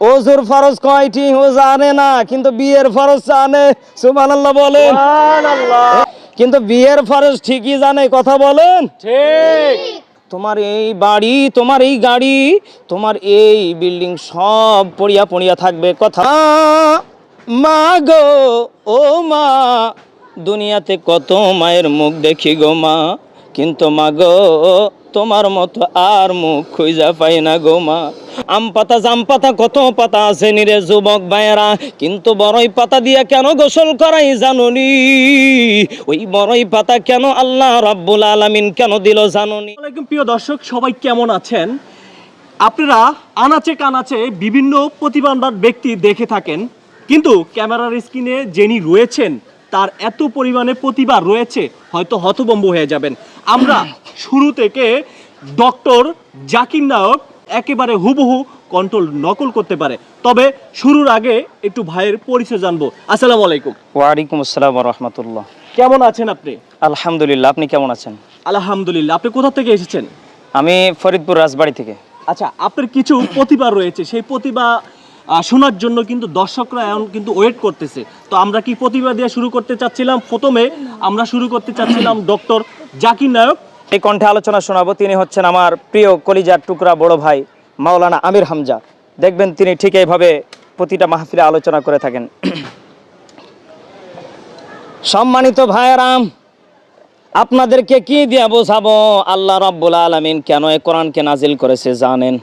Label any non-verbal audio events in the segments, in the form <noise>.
ওজুর ফরজ কয়টি ও জানে না কিন্তু বিয়ের ফরজ জানে সুবহানাল্লাহ বলেন। কিন্তু বিয়ের ফরজ ঠিকই জানে কথা বলেন। ঠিক। তোমার এই বাড়ি তোমার এই গাড়ি তোমার এই বিল্ডিং সব পড়িয়া পড়িয়া থাকবে কথা। মা গো ও মা দুনিয়াতে কত মায়ের মুখ দেখি গো মা কিন্তু মা গো তোমার মতো আর মুখ খুঁজা পাই না গো মা। আম পাতা জাম পাতা, কত পাতা আছে নিরে যুবক ভাইয়েরা? কিন্তু বড়ই পাতা দিয়া কেন গোসল করাই জানুনি? ওই বড়ই পাতা কেন আল্লাহ রাব্বুল আলামিন কেন দিল জানুনি? প্রিয় দর্শক, সবাই কেমন আছেন? আপনারা আনাচে কানাচে বিভিন্ন প্রতিভাবান ব্যক্তি দেখে থাকেন। কিন্তু ক্যামেরার স্ক্রিনে যিনি রয়েছেন তার এত পরিমাণে প্রতিভা রয়েছে হয়তো হতবম্ব হয়ে যাবেন। আমরা শুরু থেকে ডক্টর জাকির নায়ক একেবারে হুবহু কন্ট্রোল নকল করতে পারে। তবে শুরুর আগে একটু ভাইয়ের পরিচয় জানব। আসসালামু আলাইকুম। ওয়ালাইকুম আসসালাম রহমতুল্লাহ। কেমন আছেন আপনি? আলহামদুলিল্লাহ আপনি কেমন আছেন? আলহামদুলিল্লাহ আপনি কোথা থেকে এসেছেন? আমি ফরিদপুর রাজবাড়ি থেকে। আচ্ছা আপনার কিছু প্রতিভা রয়েছে সেই প্রতিভা শোনার জন্য কিন্তু দর্শকরা এখন কিন্তু ওয়েট করতেছে। তো আমরা কি প্রতিভা দিয়ে শুরু করতে চাচ্ছিলাম? প্রথমে আমরা শুরু করতে চাচ্ছিলাম <coughs> ডক্টর জাকির নায়ক। এই কণ্ঠে আলোচনা শোনাবো। তিনি হচ্ছেন আমার প্রিয় কলিজার টুকরা বড় ভাই মাওলানা আমির হামজা। দেখবেন তিনি ঠিক এইভাবে প্রতিটা মাহফিলে আলোচনা করে থাকেন। <coughs> সম্মানিত ভাইরাম আপনাদেরকে কি দিয়া বোঝাবো? আল্লাহ রাব্বুল আলামিন কেন এই কোরআনকে নাজিল করেছে জানেন?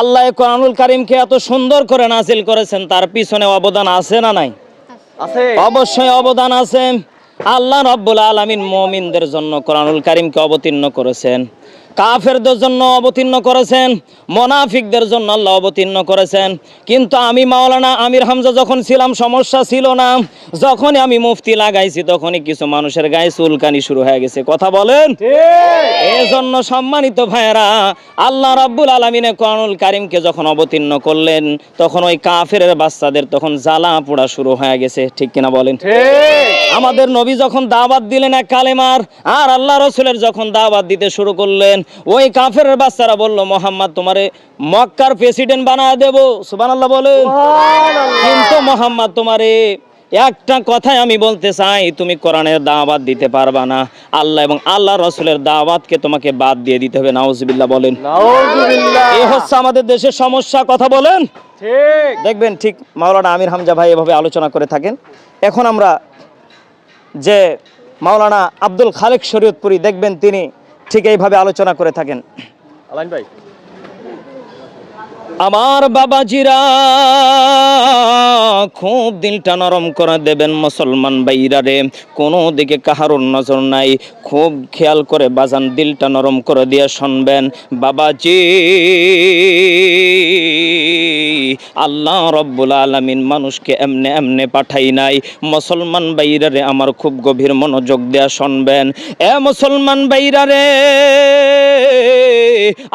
আল্লাহ কোরআনুল কারিমকে এত সুন্দর করে নাজিল করেছেন তার পিছনে অবদান আছে না নাই? আছে। অবশ্যই অবদান আছে। আল্লাহ রব্বুল আলমিন মমিনদের জন্য কোরআনুল কারিমকে অবতীর্ণ করেছেন। কাফেরদের জন্য অবতীর্ণ করেছেন মোনাফিকদের জন্য আল্লাহ অবতীর্ণ করেছেন। কিন্তু আমি মাওলানা আমির হামজা যখন ছিলাম সমস্যা ছিল না। যখনই আমি মুফতি লাগাইছি তখনই কিছু মানুষের গায়ে চুলকানি শুরু হয়ে গেছে। কথা বলেন? এই জন্য সম্মানিত ভাইয়েরা আল্লাহ রাব্বুল আলমিনে কোরআনুল কারিমকে যখন অবতীর্ণ করলেন তখন ওই কাফের বাচ্চাদের তখন জ্বালা পোড়া শুরু হয়ে গেছে। ঠিক কিনা বলেন? আমাদের নবী যখন দাওয়াত দিলেন এক কালেমার আর আল্লাহ রসুলের যখন দাওয়াত দিতে শুরু করলেন ওই কাফের বাচ্চারা বলল মোহাম্মদ তোমারে মক্কার প্রেসিডেন্ট বানায় দেব। সুবহানাল্লাহ বলেন। কিন্তু মোহাম্মদ তোমারে একটা কথাই আমি বলতে চাই তুমি কোরআনের দাওয়াত দিতে পারবা না। আল্লাহ এবং আল্লাহ রসুলের দাওয়াতকে তোমাকে বাদ দিয়ে দিতে হবে নাউজুবিল্লাহ বলেন। এই হচ্ছে আমাদের দেশের সমস্যা কথা বলেন। ঠিক। দেখবেন ঠিক মাওলানা আমির হামজা ভাই এভাবে আলোচনা করে থাকেন। এখন আমরা যে মাওলানা আব্দুল খালেক শরীয়তপুরি দেখবেন তিনি ঠিক এইভাবে আলোচনা করে থাকেন। আলাইন ভাই। আমার বাবাজিরা খুব দিলটা নরম করে দেবেন মুসলমান বাইরা রে। কোনো দিকে কাহারুর নজর নাই। খুব খেয়াল করে বাজান দিলটা নরম করে দিয়ে শুনবেন। বাবাজি, আল্লাহ রব্বুল আলামিন মানুষকে এমনে এমনে পাঠাই নাই। মুসলমান বাইরা রে, আমার খুব গভীর মনোযোগ দেয়া শুনবেন। এ মুসলমান বাইরা রে,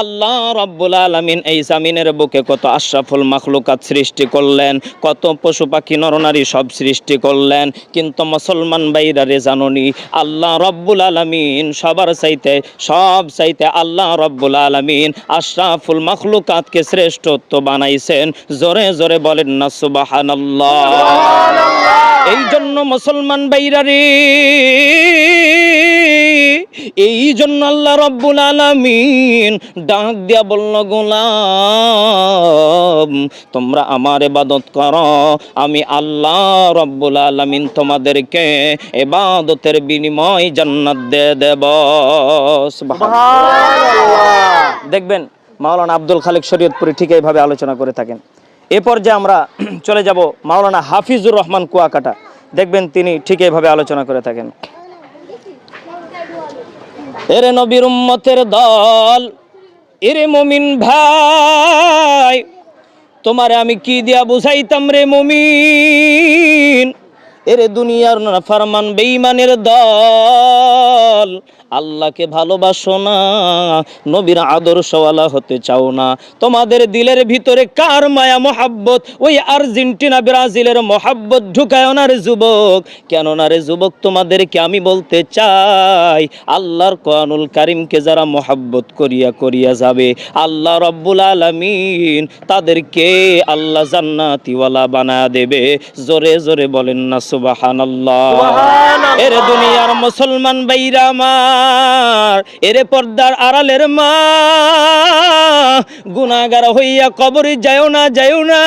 আল্লাহ রব্বুল আলামিন এই জামিনের বুকে কত আশরাফুল মাখলুকাত সৃষ্টি করলেন। কত পশু পাখি নরনারী সব সৃষ্টি করলেন। কিন্তু মুসলমান বাইরা রে জাননি আল্লাহ রব্বুল আলামিন সবার চাইতে সব চাইতে আল্লাহ রব্বুল আলামিন আশরাফুল মাখলুকাতকে শ্রেষ্ঠত্ব বানাইছেন। জোরে জোরে বলেন না সুবহানাল্লাহ। এই জন্য মুসলমান বাইরা রে এই জন্য আল্লাহ রব্বুল আলামিন ডাক দিয়া বলল, গোলাম, তোমরা আমার ইবাদত করো। আমি আল্লাহ রব্বুল আলামিন তোমাদেরকে ইবাদতের বিনিময় জান্নাত দিয়ে দেব। দেখবেন মাওলানা আব্দুল খালিক শরীয়তপুরি ঠিক এইভাবে আলোচনা করে থাকেন। এ পর্যায়ে আমরা চলে যাব মাওলানা হাফিজুর রহমান কুয়াকাটা। দেখবেন তিনি ঠিক এইভাবে আলোচনা করে থাকেন। এরে নবীর উম্মতের দল, এরে মমিন ভাই, তোমারে আমি কি দিয়া বুঝাইতাম রে মমিন? এরে দুনিয়ার ফারমান বেইমানের দল আল্লাহকে ভালোবাসো না নবীর আদর্শওয়ালা হতে চাও না। তোমাদের দিলের ভিতরে কার মায়া মোহাব্বত? ওই আর্জেন্টিনা ব্রাজিলের মোহাব্বত ঢুকায় না রে যুবক? কেননা রে যুবক তোমাদেরকে আমি বলতে চাই আল্লাহর কোরআনুল কারিমকে যারা মোহাব্বত করিয়া করিয়া যাবে আল্লাহ রব্বুল আলামিন তাদেরকে আল্লাহ জান্নাতিওয়ালা বানা দেবে। জোরে জোরে বলেন না সুবাহান আল্লাহ এর দুনিয়ার মুসলমান বাইরা আমার এরে পর্দার আড়ালের মা। গুনাগার হইয়া কবরে যাও না যাও না।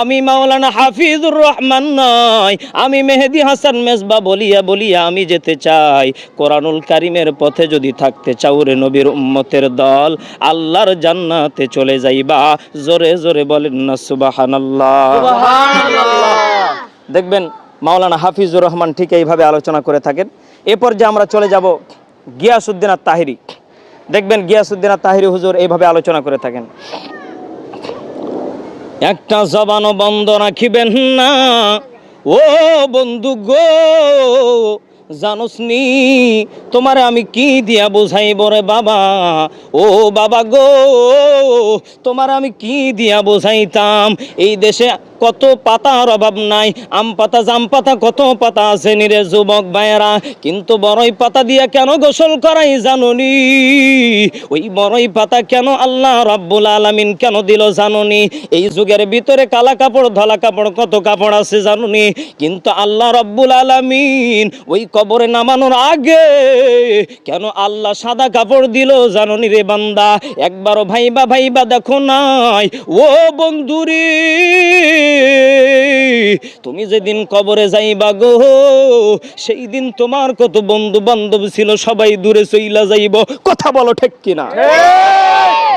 আমি মাওলানা হাফিজুর রহমান নয় আমি মেহেদি হাসান মেজবা বলিয়া বলিয়া আমি যেতে চাই। কোরআনুল কারিমের পথে যদি থাকতে চাও রে নবীর উম্মতের দল আল্লাহর জান্নাতে চলে যাইবা। জোরে জোরে বলেন না সুবহানাল্লাহ। দেখবেন মাওলানা হাফিজুর রহমান ঠিক এইভাবে আলোচনা করে থাকেন। এ পর্যায়ে আমরা চলে যাব গিয়াসুদ্দিন আর তাহিরি দেখবেন গিয়াসুদ্দিন আর তাহিরি হুজুর এইভাবে আলোচনা করে থাকেন। একটা জবানও বন্ধ রাখিবেন না। ও বন্ধু গো, জানোস নি, তোমারে আমি কি দিয়া বোঝাইব রে বাবা? ও বাবা গো, তোমার আমি কি দিয়া বোঝাইতাম? এই দেশে কত পাতার অভাব নাই, আম পাতা, জাম পাতা, কত পাতা আছে নিরে যুবক ভাইয়েরা? কিন্তু বড়ই পাতা দিয়া কেন গোসল করাই জানুনি? ওই বড়ই পাতা কেন আল্লাহ রাব্বুল আলামিন কেন দিল জানুনি? এই যুগের ভিতরে কালা কাপড়, ধলা কাপড়, কত কাপড় আছে জানুনি? কিন্তু আল্লাহ রাব্বুল আলামিন ওই কবরে নামানোর আগে কেন আল্লাহ সাদা কাপড় দিল জানুনি রে বান্দা? একবারও ভাইবা ভাইবা দেখো নাই। ও বন্ধুরে তুমি যেদিন কবরে যাইবা গো, সেই দিন তোমার কত বন্ধু বান্ধব ছিল, সবাই দূরে চইলা যাইব। কথা বলো ঠিক কিনা?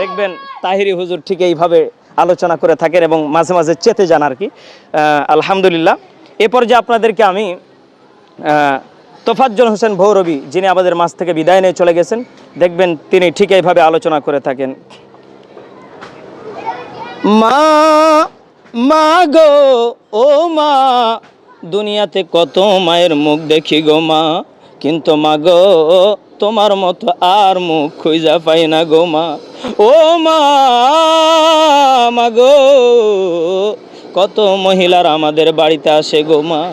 দেখবেন তাহিরি হুজুর ঠিক এইভাবে আলোচনা করে থাকেন এবং মাঝে মাঝে চেতে যান আর কি। আলহামদুলিল্লাহ। এ পর্যায়ে আপনাদেরকে আমি তোফাজ্জল হোসেন ভৌরবী, যিনি আমাদের মাছ থেকে বিদায় নিয়ে চলে গেছেন, দেখবেন তিনি ঠিক এইভাবে আলোচনা করে থাকেন। মা মা গো, ও মা, দুনিয়াতে কত মায়ের মুখ দেখি গো মা। কিন্তু মা গো, তোমার মতো আর মুখ খুঁজা পাই না গো মা। ও মা গো, কত মহিলার আমাদের বাড়িতে আসে গো মা।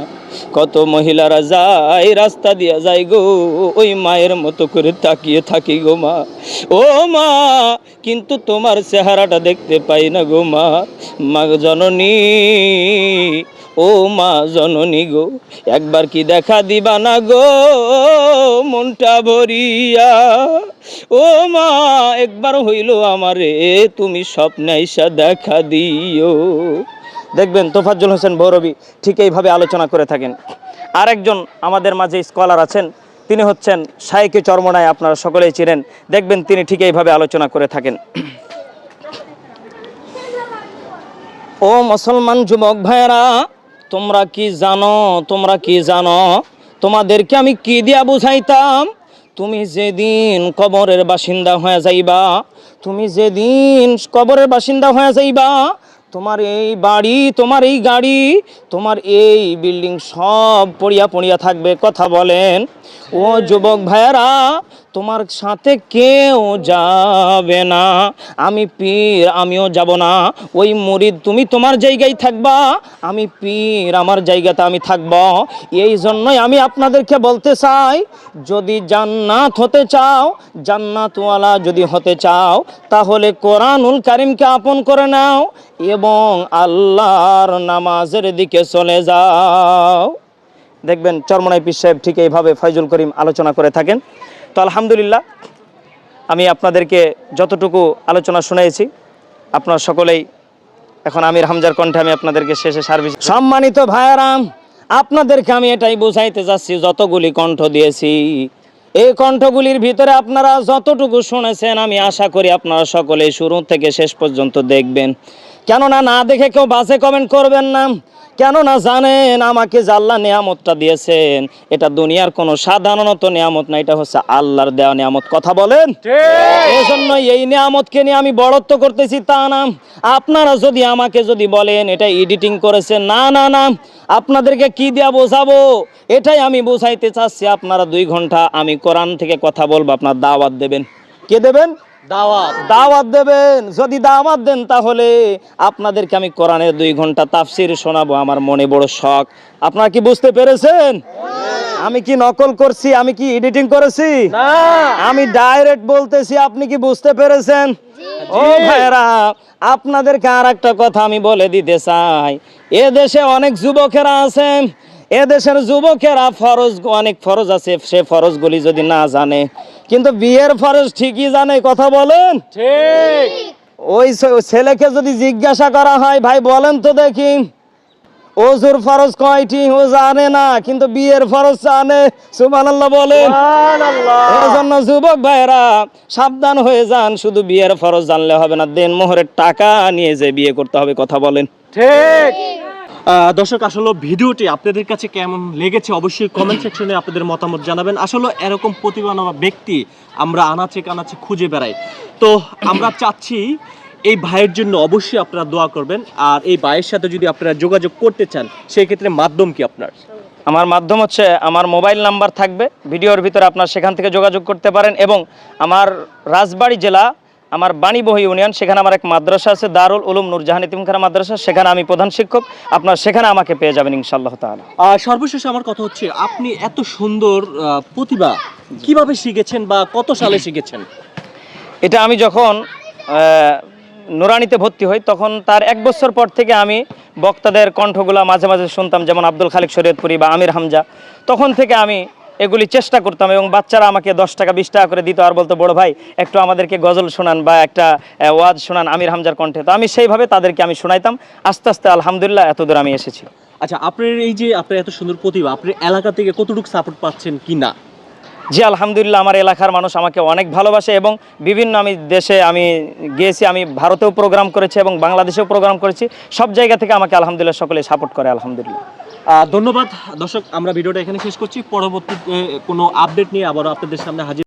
কত মহিলারা যায়, রাস্তা দিয়া যায় গো, ওই মায়ের মতো করে তাকিয়ে থাকি গো মা। ও মা, কিন্তু তোমার চেহারাটা দেখতে পাই না গো মা। মা জননী, ও মা জননী গো, একবার কি দেখা দিবা না গো, মনটা ভরিয়া। ও মা, একবার হইল আমারে, তুমি স্বপ্নে দেখা দিও। দেখবেন তোফাজ্জল হোসেন ভৌরবী ঠিক এইভাবে আলোচনা করে থাকেন। আরেকজন আমাদের মাঝে স্কলার আছেন, তিনি হচ্ছেন সাইকে চর্মনায়, আপনারা সকলেই চিনেন। দেখবেন তিনি ঠিক এইভাবে আলোচনা করে থাকেন। ও মুসলমান যুবক ভাইয়েরা, তোমরা কি জানো, তোমরা কি জানো, তোমাদেরকে আমি কি দিয়া বুঝাইতাম? তুমি যেদিন কবরের বাসিন্দা হয়ে যাইবা, তুমি যেদিন কবরের বাসিন্দা হয়ে যাইবা তোমার এই বাড়ি, তোমার এই গাড়ি, তোমার এই বিল্ডিং সব পড়িয়া পড়িয়া থাকবে, কথা বলেন। ও যুবক ভাইয়ারা, তোমার সাথে কেউ যাবে না। আমি পীর, আমিও যাব না। ওই মুরিদ, তুমি তোমার জায়গায় থাকবা, আমি পীর, আমার জায়গাতে আমি থাকব। এই জন্যই আমি আপনাদেরকে বলতে চাই, যদি জান্নাত হতে চাও, জান্নাতওয়ালা যদি হতে চাও, তাহলে কোরআনুল কারিমকে আপন করে নাও। এবং আল্লাহর নামাজের দিকে চলে যাও। দেখবেন চরমনাই পীর সাহেব ঠিক এইভাবে ফয়জুল করিম আলোচনা করে থাকেন। তো আলহামদুলিল্লাহ, আমি আপনাদেরকে যতটুকু আলোচনা শুনেছি, আপনার সকলেই এখন আমির হামজার কণ্ঠে আমি আপনাদেরকে শেষে সার্ভিস সম্মানিত ভাইয়ারাম, আপনাদেরকে আমি এটাই বোঝাইতে যাচ্ছি, যতগুলি কণ্ঠ দিয়েছি, এই কণ্ঠগুলির ভিতরে আপনারা যতটুকু শুনেছেন, আমি আশা করি আপনারা সকলে শুরু থেকে শেষ পর্যন্ত দেখবেন। কেননা না দেখে কেউ বাসে কমেন্ট করবেন না। কেননা জানেন আমাকে যে আল্লাহ নিয়ামতটা দিয়েছেন এটা দুনিয়ার কোনো সাধারণত নিয়ামত না এটা হচ্ছে আল্লাহর দেওয়া নিয়ামত। কথা বলেন? এই জন্য এই নিয়ামতকে নিয়ে আমি বড়ত্ব করতেছি তা না। আপনারা যদি আমাকে যদি বলেন এটা এডিটিং করেছেন না না না আপনাদেরকে কি দেয়া বোঝাবো? এটাই আমি বোঝাইতে চাচ্ছি আপনারা দুই ঘণ্টা আমি কোরআন থেকে কথা বলব আপনার দাওয়াত দেবেন। কে দেবেন? দাওয়াত। দেবেন। যদি দাওয়াত দেন তাহলে আপনাদেরকে আমি কোরআনের দুই ঘণ্টা তাফসির শোনাবো। আমার মনে বড় শখ। আপনারা কি বুঝতে পেরেছেন? আমি কি নকল করছি? আমি কি এডিটিং করেছি? আমি ডাইরেক্ট বলতেছি আপনি কি বুঝতে পেরেছেন? ও ভাইরা আপনাদেরকে আর একটা কথা আমি বলে দিতে চাই। এ দেশে অনেক যুবকেরা আছেন এ দেশের যুবকেরা ফরজ অনেক ফরজ আছে সে ফরজগুলি যদি না জানে। কিন্তু বিয়ের ফরজ ঠিকই জানে কথা বলেন? ঠিক। ওই ছেলেকে যদি জিজ্ঞাসা করা হয় ভাই বলেন তো দেখি। ওজুর ফরজ কয়টি? ও জানে না কিন্তু বিয়ের ফরজ জানে। সুবহানাল্লাহ বলেন। সুবহানাল্লাহ। এই জন্য যুবক ভাইরা সাবধান হয়ে যান শুধু বিয়ের ফরজ জানলে হবে না। দেন মোহরের টাকা নিয়ে যে বিয়ে করতে হবে কথা বলেন। ঠিক। দর্শক, আসলে ভিডিওটি আপনাদের কাছে কেমন লেগেছে অবশ্যই কমেন্ট সেকশনে আপনাদের মতামত জানাবেন। আসলে এরকম প্রতিভান ব্যক্তি আমরা আনাচে কানাচে খুঁজে বেড়াই। তো আমরা চাচ্ছি এই ভাইয়ের জন্য অবশ্যই আপনারা দোয়া করবেন। আর এই ভাইয়ের সাথে যদি আপনারা যোগাযোগ করতে চান সেই ক্ষেত্রে মাধ্যম কি আপনার? আমার মাধ্যম হচ্ছে আমার মোবাইল নাম্বার থাকবে। ভিডিওর ভিতরে আপনার সেখান থেকে যোগাযোগ করতে পারেন এবং আমার রাজবাড়ি জেলা আমার বাণীবহ ইউনিয়ন সেখানে আমার এক মাদ্রাসা আছে দারুল উলুম নুরজাহান ইতিমখানা মাদ্রাসা সেখানে আমি প্রধান শিক্ষক। আপনার সেখানে আমাকে পেয়ে যাবেন ইনশাল্লাহ আর সর্বশেষ আমার কথা হচ্ছে আপনি এত সুন্দর প্রতিভা কীভাবে শিখেছেন বা কত সালে শিখেছেন? এটা আমি যখন নুরানিতে ভর্তি হই তখন তার এক বছর পর থেকে আমি বক্তাদের কণ্ঠগুলা মাঝে মাঝে শুনতাম যেমন আব্দুল খালিক শরীয়তপুরি বা আমির হামজা। তখন থেকে আমি এগুলি চেষ্টা করতাম এবং বাচ্চারা আমাকে দশ টাকা বিশ টাকা করে দিত আর বলতো বড় ভাই একটু আমাদেরকে গজল শোনান বা একটা ওয়াজ শোনান আমির হামজার কণ্ঠে। তো আমি সেইভাবে তাদেরকে আমি শোনাইতাম। আস্তে আস্তে আলহামদুলিল্লাহ এতদূর আমি এসেছি। আচ্ছা আপনার এই যে আপনার এত সুন্দর প্রতিভা আপনার এলাকা থেকে কতটুকু সাপোর্ট পাচ্ছেন কি না? জি আলহামদুলিল্লাহ আমার এলাকার মানুষ আমাকে অনেক ভালোবাসে এবং বিভিন্ন আমি দেশে আমি গিয়েছি আমি ভারতেও প্রোগ্রাম করেছি এবং বাংলাদেশেও প্রোগ্রাম করেছি। সব জায়গা থেকে আমাকে আলহামদুলিল্লাহ সকলে সাপোর্ট করে আলহামদুলিল্লাহ। ধন্যবাদ। দর্শক, আমরা ভিডিওটা এখানে শেষ করছি। পরবর্তী কোনো আপডেট নিয়ে আবারও আপনাদের সামনে হাজির